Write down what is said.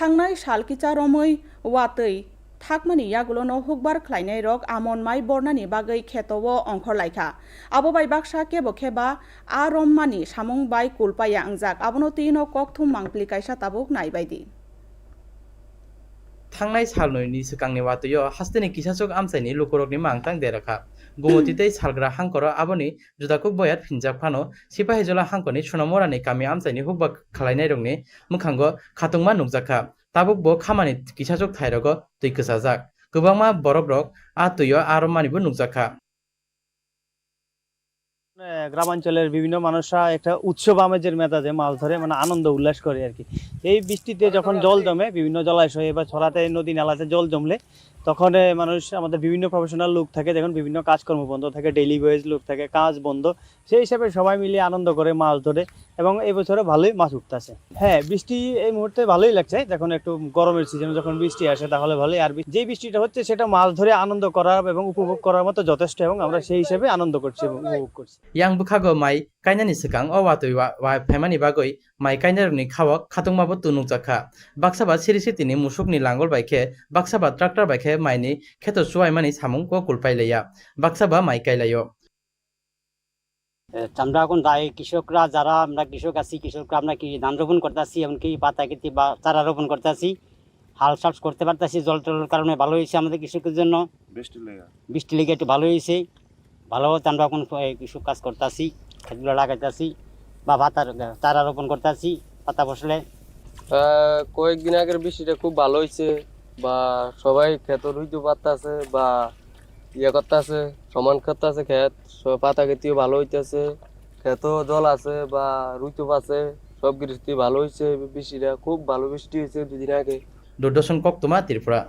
थांनाय साल किचा रमै वातै थाकमानि यागुलनो हुकबार ख्लायनाय रक आमन माइ बरनानि बागै खेतव अंखर लायखा आबो बाय बाक्सा केबो खेबा आ रममानि सामुं बाय कुलपाया अंजाक आबनो तिनो कक थुम मांप्लि कायसा ताबुक नायबायदि थांनाय सालनयनि सिगांनि वातुयो हास्तेनि किसासक आमसाइनि लुकुरकनि मांतां देराखा गुमतितै सालग्रा हांकर आबनि जुदाकुक बयात फिनजाक फानो सिपाहिजला हांकनि सुनामरानि कामि आमसाइनि हुकबा खालायनाय रंनि मुखांगो खातुंमा नुकजाखा ताबुक बो खामानि किसासक थाइरगो तै गोसाजाक गोबांमा बरक रक आ तुयो आरमानिबो नुकजाखा মানে গ্রামাঞ্চলের বিভিন্ন মানুষরা একটা উৎসব আমেজের মেজাজে মাছ ধরে মানে আনন্দ উল্লাস করে আর কি এই বৃষ্টিতে যখন জল জমে, বিভিন্ন জলাশয়ে বা ছড়াতে, নদী নালাতে জল জমলে, তখন মানুষ, আমাদের বিভিন্ন প্রফেশনাল লোক থাকে, দেখুন, বিভিন্ন কাজকর্ম বন্ধ থাকে ডেইলি ওয়েজ লোক থাকে, কাজ বন্ধ। সেই হিসাবে সবাই মিলে আনন্দ করে মাছ ধরে, এবং এই বছরে ভালোই মাছ উঠতেছে। হ্যাঁ বৃষ্টি এই মুহূর্তে ভালোই লাগছে। যখন একটু গরমের সিজনে যখন বৃষ্টি আসে, তাহলে ভালোই। আর যে বৃষ্টিটা হচ্ছে, সেটা মাছ ধরে আনন্দ করার এবং উপভোগ করার মতো যথেষ্ট, এবং আমরা সেই হিসাবে আনন্দ করছি এবং উপভোগ করছি। yang bukhago mai কাইনানি সুখান ও ওয়াতুই ওয়াই ফেমানি বাকই মাই কাইনারুনি খাওয়া খাতুংমাবো তুনুক জাখা বাক্সাবা সিরি সিটিনি মুসুকনি লাঙ্গল বাইখে বাক্সাবা ট্রাক্টর বাইখে মাইনি খেত সুয়াই মানি সামুং কো কুলপাইলাইয়া বাক্সাবা মাই কাইলাইও চামড়া এখন দায় কৃষকরা যারা আমরা কৃষক আছি কৃষকরা আমরা কি ধান রোপণ করতেছি এমনকি পাতা কেটে বা চারা রোপণ করতেছি হাল সাপ করতে পারতেছি জল টলের কারণে ভালো হয়েছে আমাদের কৃষকের জন্য বৃষ্টি লেগে বৃষ্টি লেগে একটু ভালো হয়েছে ভালো চামড়া এখন কৃষক কাজ করতেছি খেতগুলো লাগাইতেছি বা পাতা চারা রোপণ করতেছি পাতা ফসলে কয়েকদিন আগের বৃষ্টিটা খুব ভালো হয়েছে বা সবাই ক্ষেত রুইতে পারতেছে বা ইয়ে করতেছে সমান করতেছে ক্ষেত সব পাতা খেতেও ভালো হইতেছে ক্ষেত জল আছে বা রুইতে পাচ্ছে সব কিছু ভালো হয়েছে বৃষ্টিটা খুব ভালো বৃষ্টি হয়েছে দুদিন আগে। দূরদর্শন কক্তমা ত্রিপুরা?